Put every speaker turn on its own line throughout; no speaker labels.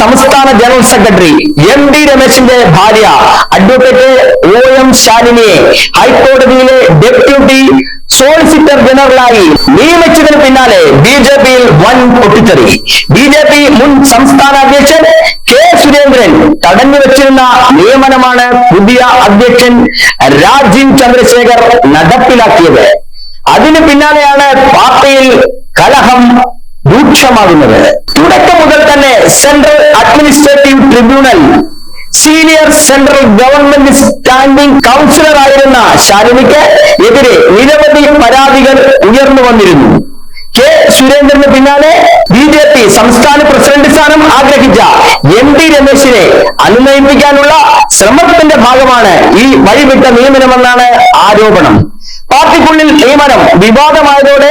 സംസ്ഥാന general secretary M D രമേശിന്റെ ഭാര്യ അഡ്വക്കേറ്റ് ഒ എം ശാലിനിയെ ഹൈക്കോടതിയിലെ ഡെപ്യൂട്ടി സോളിസിറ്റർ ജനറലായി നിയമിച്ചതിന് പിന്നാലെ ബി ജെ പിയിൽ വൻ പൊട്ടിത്തെറി. ബി ജെ പി മുൻ സംസ്ഥാന അധ്യക്ഷൻ കെ സുരേന്ദ്രൻ തടഞ്ഞു വെച്ചിരുന്ന നിയമനമാണ് പുതിയ അധ്യക്ഷൻ രാജീവ് ചന്ദ്രശേഖർ നടപ്പിലാക്കിയത്. അതിന് പിന്നാലെയാണ് പാർട്ടിയിൽ കലഹം രൂക്ഷമാകുന്നത്. തുടക്കം മുതൽ തന്നെ central administrative tribunal senior central government standing councillor ആയിരുന്ന ശാലിനിക്ക് എതിരെ നിരവധി പരാതികൾ ഉയർന്നു വന്നിരുന്നു. കെ. സുരേന്ദ്രന് പിന്നാലെ ബി ജെ പി സംസ്ഥാന പ്രസിഡന്റ് സ്ഥാനം ആഗ്രഹിച്ച എം ടി രമേശിനെ അനുനയിപ്പിക്കാനുള്ള ശ്രമത്തിന്റെ ഭാഗമാണ് ഈ വഴിവിട്ട നിയമനമെന്നാണ് ആരോപണം. പാർട്ടിക്കുള്ളിൽ നിയമനം വിവാദമായതോടെ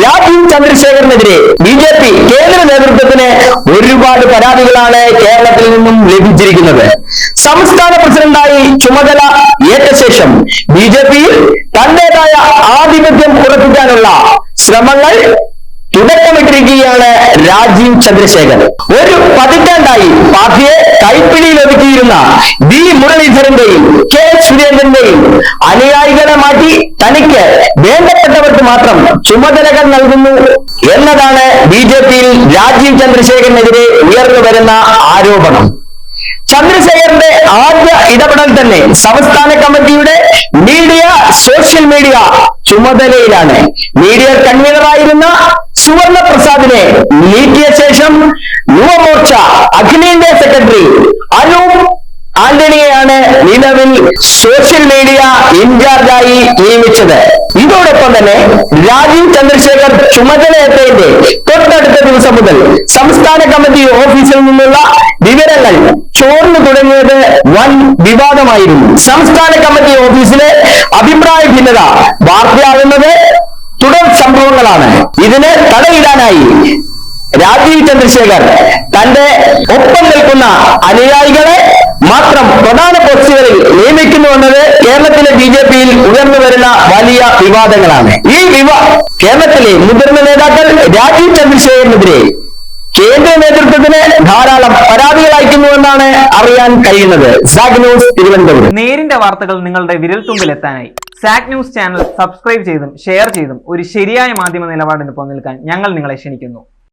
രാജീവ് ചന്ദ്രശേഖരനെതിരെ ബി ജെ പി കേന്ദ്ര നേതൃത്വത്തിന് ഒരുപാട് പരാതികളാണ് കേരളത്തിൽ നിന്നും ലഭിച്ചിരിക്കുന്നത്. സംസ്ഥാന പ്രസിഡന്റായി ചുമതല ഏറ്റ ശേഷം ബി ജെ പിയിൽ തന്റേതായ ആധിപത്യം ഉറപ്പിക്കാനുള്ള ശ്രമങ്ങൾ തുടക്കമിട്ടിരിക്കുകയാണ് രാജീവ് ചന്ദ്രശേഖർ. ഒരു പതിറ്റാണ്ടായി പാർട്ടിയെ കൈപ്പിടിയിൽ ഒതുക്കിയിരുന്ന ബി മുരളീധരന്റെയും കെ സുരേന്ദ്രന്റെയും അനുയായികളെ മാറ്റി തനിക്ക് വേണ്ടപ്പെട്ടവർക്ക് മാത്രം ചുമതലകൾ നൽകുന്നു എന്നതാണ് ബി ജെ പിയിൽ രാജീവ് ചന്ദ്രശേഖരനെതിരെ ഉയർന്നു വരുന്ന ആരോപണം. ചന്ദ്രശേഖരന്റെ ആദ്യ ഇടപെടൽ തന്നെ സംസ്ഥാന കമ്മിറ്റിയുടെ മീഡിയ സോഷ്യൽ മീഡിയ ചുമതലയിലാണ്. മീഡിയ കൺവീനറായിരുന്ന സുവർണ പ്രസാദിനെ നീക്കിയ ശേഷം യുവമോർച്ച അഖിലേന്ത്യാ സെക്രട്ടറി അനൂപ് ആന്റണിയെയാണ് നിലവിൽ സോഷ്യൽ മീഡിയ ഇൻചാർജായി നിയമിച്ചത്. ഇതോടൊപ്പം തന്നെ രാജീവ് ചന്ദ്രശേഖർ ചുമതലയേറ്റതിന്റെ തൊട്ടടുത്ത ദിവസം മുതൽ സംസ്ഥാന കമ്മിറ്റി ഓഫീസിൽ നിന്നുള്ള വിവരങ്ങൾ ചോർന്നു തുടങ്ങിയത് വൻ വിവാദമായിരുന്നു. സംസ്ഥാന കമ്മിറ്റി ഓഫീസിലെ അഭിപ്രായ ഭിന്നത വാർത്തയാകുന്നത് തുടർ സംഭവങ്ങളാണ്. ഇതിന് തടയിടാനായി രാജീവ് ചന്ദ്രശേഖർ തന്റെ ഒപ്പം നിൽക്കുന്ന അനുയായികളെ മാത്രം പ്രധാന പോസ്റ്റുകളിൽ നിയമിക്കുന്നു എന്നത് കേരളത്തിലെ ബി ജെ പിയിൽ ഉയർന്നു വരുന്ന വലിയ വിവാദങ്ങളാണ്. ഈ വിവാ കേരളത്തിലെ മുതിർന്ന നേതാക്കൾ രാജീവ് ചന്ദ്രശേഖരനെതിരെ കേന്ദ്ര നേതൃത്വത്തിന് ധാരാളം പരാതികൾ അയക്കുന്നുവെന്നാണ് അറിയാൻ കഴിയുന്നത്. സാഗ് ന്യൂസ് തിരുവനന്തപുരം.
നേരിന്റെ വാർത്തകൾ നിങ്ങളുടെ വിരൽത്തുമ്പിൽ എത്താനായി സാക് ന്യൂസ് ചാനൽ സബ്സ്ക്രൈബ് ചെയ്തും ഷെയർ ചെയ്തും ഒരു ശരിയായ മാധ്യമ നിലപാടിന് പോകാൻ ഞങ്ങൾ നിങ്ങളെ ക്ഷണിക്കുന്നു.